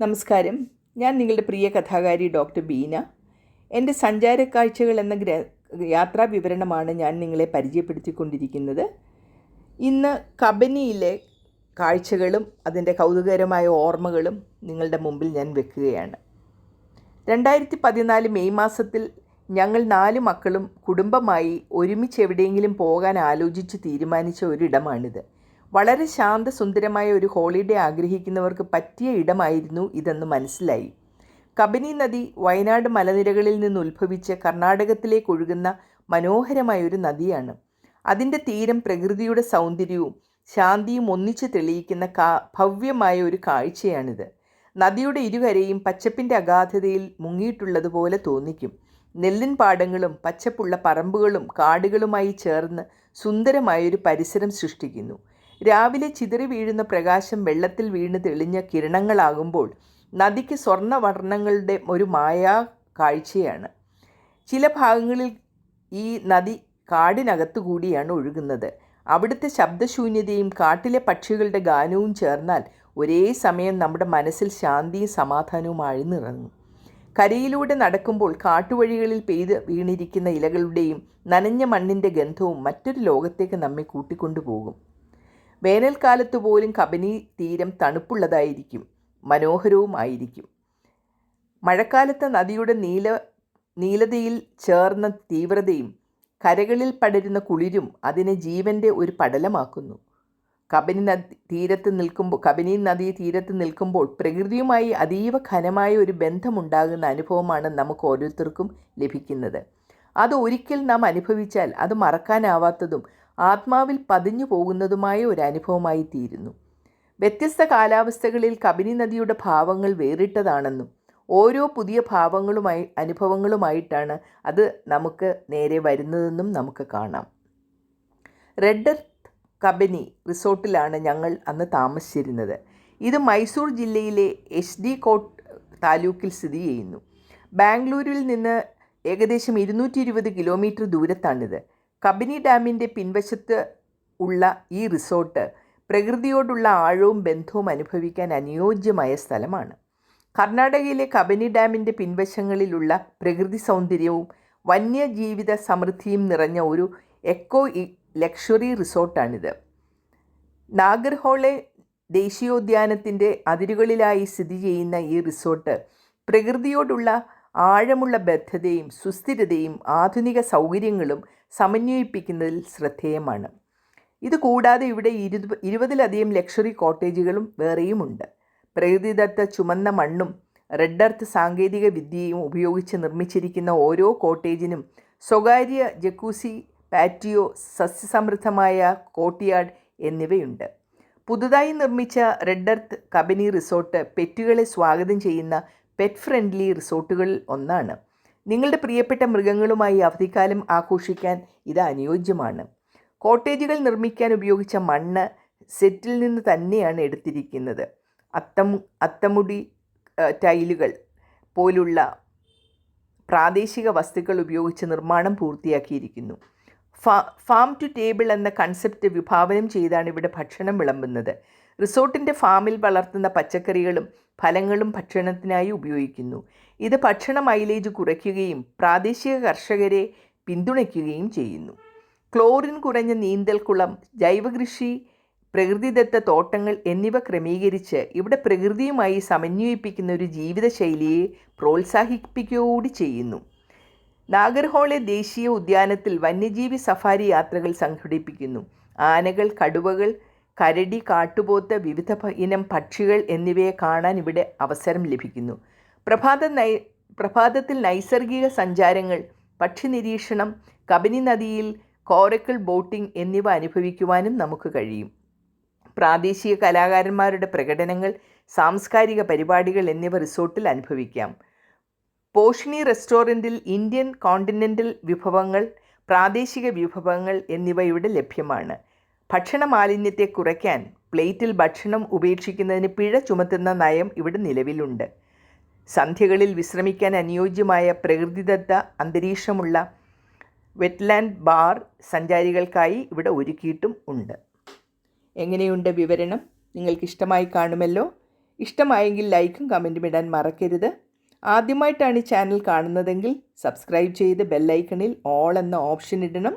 നമസ്കാരം. ഞാൻ നിങ്ങളുടെ പ്രിയ കഥാകാരി ഡോക്ടർ ബീന. എന്റെ സഞ്ചാരക്കാഴ്ചകൾ എന്ന ഗ്ര യാത്രാ വിവരണമാണ് ഞാൻ നിങ്ങളെ പരിചയപ്പെടുത്തിക്കൊണ്ടിരിക്കുന്നത്. ഇന്ന് കബനിയിലെ കാഴ്ചകളും അതിന്റെ കൗതുകകരമായ ഓർമ്മകളും നിങ്ങളുടെ മുമ്പിൽ ഞാൻ വെക്കുകയാണ്. രണ്ടായിരത്തി പതിനാല് മെയ് മാസത്തിൽ ഞങ്ങൾ നാല് മക്കളും കുടുംബമായി ഒരുമിച്ച് എവിടെയെങ്കിലും പോകാൻ ആലോചിച്ച് തീരുമാനിച്ച ഒരിടമാണിത്. വളരെ ശാന്തസുന്ദരമായ ഒരു ഹോളിഡേ ആഗ്രഹിക്കുന്നവർക്ക് പറ്റിയ ഇടമായിരുന്നു ഇതെന്ന് മനസ്സിലായി. കബനി നദി വയനാട് മലനിരകളിൽ നിന്ന് ഉത്ഭവിച്ച് കർണാടകത്തിലേക്ക് ഒഴുകുന്ന മനോഹരമായ ഒരു നദിയാണ്. അതിന്റെ തീരം പ്രകൃതിയുടെ സൗന്ദര്യവും ശാന്തിയും ഒന്നിച്ച് തെളിയിക്കുന്ന കാ ഭവ്യമായ ഒരു കാഴ്ചയാണിത്. നദിയുടെ ഇരുകരയും പച്ചപ്പിന്റെ അഗാധതയിൽ മുങ്ങിയിട്ടുള്ളതുപോലെ തോന്നിക്കും. നെല്ലിൻ പാടങ്ങളും പച്ചപ്പുള്ള പറമ്പുകളും കാടുകളുമായി ചേർന്ന് സുന്ദരമായൊരു പരിസരം സൃഷ്ടിക്കുന്നു. രാവിലെ ചിതറി വീഴുന്ന പ്രകാശം വെള്ളത്തിൽ വീണ് തെളിഞ്ഞ കിരണങ്ങളാകുമ്പോൾ നദിക്ക് സ്വർണവർണങ്ങളുടെ ഒരു മായാ കാഴ്ചയാണ്. ചില ഭാഗങ്ങളിൽ ഈ നദി കാടിനകത്തു കൂടിയാണ് ഒഴുകുന്നത്. അവിടുത്തെ ശബ്ദശൂന്യതയും കാട്ടിലെ പക്ഷികളുടെ ഗാനവും ചേർന്നാൽ ഒരേ സമയം നമ്മുടെ മനസ്സിൽ ശാന്തിയും സമാധാനവും ആഴ്ന്നിറങ്ങും. കരയിലൂടെ നടക്കുമ്പോൾ കാട്ടുവഴികളിൽ പെയ്ത് വീണിരിക്കുന്ന ഇലകളുടെയും നനഞ്ഞ മണ്ണിന്റെ ഗന്ധവും മറ്റൊരു ലോകത്തേക്ക് നമ്മെ കൂട്ടിക്കൊണ്ടുപോകും. വേനൽക്കാലത്ത് പോലും കബനി തീരം തണുപ്പുള്ളതായിരിക്കും മനോഹരവുമായിരിക്കും മഴക്കാലത്ത് നദിയുടെ നീല നീലതയിൽ ചേർന്ന തീവ്രതയും കരകളിൽ പടരുന്ന കുളിരും അതിനെ ജീവന്റെ ഒരു പടലമാക്കുന്നു. കബനി നദി തീരത്ത് നിൽക്കുമ്പോൾ കബനി നദി തീരത്ത് നിൽക്കുമ്പോൾ പ്രകൃതിയുമായി അതീവ ഘനമായ ഒരു ബന്ധമുണ്ടാകുന്ന അനുഭവമാണ് നമുക്ക് ഓരോരുത്തർക്കും ലഭിക്കുന്നത്. അത് ഒരിക്കൽ നാം അനുഭവിച്ചാൽ അത് മറക്കാനാവാത്തതും ആത്മാവിൽ പതിഞ്ഞു പോകുന്നതുമായ ഒരു അനുഭവമായി തീരുന്നു. വ്യത്യസ്ത കാലാവസ്ഥകളിൽ കബിനി നദിയുടെ ഭാവങ്ങൾ വേറിട്ടതാണെന്നും ഓരോ പുതിയ ഭാവങ്ങളുമായി അനുഭവങ്ങളുമായിട്ടാണ് അത് നമുക്ക് നേരെ വരുന്നതെന്നും നമുക്ക് കാണാം. റെഡ് എർത്ത് കബനി റിസോർട്ടിലാണ് ഞങ്ങൾ അന്ന് താമസിച്ചിരുന്നത്. ഇത് മൈസൂർ ജില്ലയിലെ എച്ച് ഡി കോട്ട് താലൂക്കിൽ സ്ഥിതി ചെയ്യുന്നു. ബാംഗ്ലൂരിൽ നിന്ന് ഏകദേശം ഇരുന്നൂറ്റി ഇരുപത് കിലോമീറ്റർ ദൂരത്താണിത്. കബനി ഡാമിന്റെ പിൻവശത്ത് ഉള്ള ഈ റിസോർട്ട് പ്രകൃതിയോടുള്ള ആഴവും ബന്ധവും അനുഭവിക്കാൻ അനുയോജ്യമായ സ്ഥലമാണ്. കർണാടകയിലെ കബനി ഡാമിന്റെ പിൻവശങ്ങളിലുള്ള പ്രകൃതി സൗന്ദര്യവും വന്യജീവിത സമൃദ്ധിയും നിറഞ്ഞ ഒരു എക്കോ ലക്ഷറി റിസോർട്ടാണിത്. നാഗർഹോളെ ദേശീയോദ്യാനത്തിന്റെ അതിരുകളിലായി സ്ഥിതി ചെയ്യുന്ന ഈ റിസോർട്ട് പ്രകൃതിയോടുള്ള ആഴമുള്ള ബദ്ധതയും സുസ്ഥിരതയും ആധുനിക സൗകര്യങ്ങളും സമന്വയിപ്പിക്കുന്നതിൽ ശ്രദ്ധേയമാണ്. ഇത് കൂടാതെ ഇവിടെ ഇരുപത് ഇരുപതിലധികം ലക്ഷറി കോട്ടേജുകളും വേറെയുമുണ്ട്. പ്രകൃതിദത്ത ചുമന്ന മണ്ണും റെഡ് എർത്ത് സാങ്കേതിക വിദ്യയും ഉപയോഗിച്ച് നിർമ്മിച്ചിരിക്കുന്ന ഓരോ കോട്ടേജിനും സ്വകാര്യ ജക്കൂസി പാറ്റിയോ സസ്യസമൃദ്ധമായ കോട്ടിയാർഡ് എന്നിവയുണ്ട്. പുതുതായി നിർമ്മിച്ച റെഡ് എർത്ത് കബനി റിസോർട്ട് പെറ്റുകളെ സ്വാഗതം ചെയ്യുന്ന പെറ്റ് ഫ്രണ്ട്ലി റിസോർട്ടുകളിൽ ഒന്നാണ്. നിങ്ങളുടെ പ്രിയപ്പെട്ട മൃഗങ്ങളുമായി അവധിക്കാലം ആഘോഷിക്കാൻ ഇത് അനുയോജ്യമാണ്. കോട്ടേജുകൾ നിർമ്മിക്കാൻ ഉപയോഗിച്ച മണ്ണ് സെറ്റിൽ നിന്ന് തന്നെയാണ് എടുത്തിരിക്കുന്നത്. അത്തം അത്തമുടി ടൈലുകൾ പോലുള്ള പ്രാദേശിക വസ്തുക്കൾ ഉപയോഗിച്ച് നിർമ്മാണം പൂർത്തിയാക്കിയിരിക്കുന്നു. ഫാം ടു ടേബിൾ എന്ന കൺസെപ്റ്റ് വിഭാവനം ചെയ്താണ് ഇവിടെ ഭക്ഷണം വിളമ്പുന്നത്. റിസോർട്ടിന്റെ ഫാമിൽ വളർത്തുന്ന പച്ചക്കറികളും ഫലങ്ങളും ഭക്ഷണത്തിനായി ഉപയോഗിക്കുന്നു. ഇത് ഭക്ഷണ മൈലേജ് കുറയ്ക്കുകയും പ്രാദേശിക കർഷകരെ പിന്തുണയ്ക്കുകയും ചെയ്യുന്നു. ക്ലോറിൻ കുറഞ്ഞ നീന്തൽക്കുളം ജൈവകൃഷി പ്രകൃതിദത്ത തോട്ടങ്ങൾ എന്നിവ ക്രമീകരിച്ച് ഇവിടെ പ്രകൃതിയുമായി സമന്വയിപ്പിക്കുന്ന ഒരു ജീവിതശൈലിയെ പ്രോത്സാഹിപ്പിക്കുകകൂടി ചെയ്യുന്നു. നാഗർഹോളെ ദേശീയ ഉദ്യാനത്തിൽ വന്യജീവി സഫാരി യാത്രകൾ സംഘടിപ്പിക്കുന്നു. ആനകൾ കടുവകൾ കരടി കാട്ടുപോത്ത് വിവിധ ഇനം പക്ഷികൾ എന്നിവയെ കാണാൻ ഇവിടെ അവസരം ലഭിക്കുന്നു. പ്രഭാത നൈ പ്രഭാതത്തിൽ നൈസർഗിക സഞ്ചാരങ്ങൾ പക്ഷി നിരീക്ഷണം കബനി നദിയിൽ കോറക്കിൾ ബോട്ടിംഗ് എന്നിവ അനുഭവിക്കുവാനും നമുക്ക് കഴിയും. പ്രാദേശിക കലാകാരന്മാരുടെ പ്രകടനങ്ങൾ സാംസ്കാരിക പരിപാടികൾ എന്നിവ റിസോർട്ടിൽ അനുഭവിക്കാം. പോഷിണി റെസ്റ്റോറന്റിൽ ഇന്ത്യൻ കോണ്ടിനെന്റൽ വിഭവങ്ങൾ പ്രാദേശിക വിഭവങ്ങൾ എന്നിവ ഇവിടെ ലഭ്യമാണ്. ഭക്ഷണ മാലിന്യത്തെ കുറയ്ക്കാൻ പ്ലേറ്റിൽ ഭക്ഷണം ഉപേക്ഷിക്കുന്നതിന് പിഴ ചുമത്തുന്ന നയം ഇവിടെ നിലവിലുണ്ട്. സന്ധ്യകളിൽ വിശ്രമിക്കാൻ അനുയോജ്യമായ പ്രകൃതിദത്ത അന്തരീക്ഷമുള്ള വെറ്റ്ലാൻഡ് ബാർ സഞ്ചാരികൾക്കായി ഇവിടെ ഒരുക്കിയിട്ടും ഉണ്ട്. എങ്ങനെയുണ്ട് വിവരണം? നിങ്ങൾക്കിഷ്ടമായി കാണുമല്ലോ? ഇഷ്ടമായെങ്കിൽ ലൈക്കും കമന്റും ഇടാൻ മറക്കരുത്. ആദ്യമായിട്ടാണ് ഈ ചാനൽ കാണുന്നതെങ്കിൽ സബ്സ്ക്രൈബ് ചെയ്ത് ബെല്ലൈക്കണിൽ ഓൾ എന്ന ഓപ്ഷൻ ഇടണം.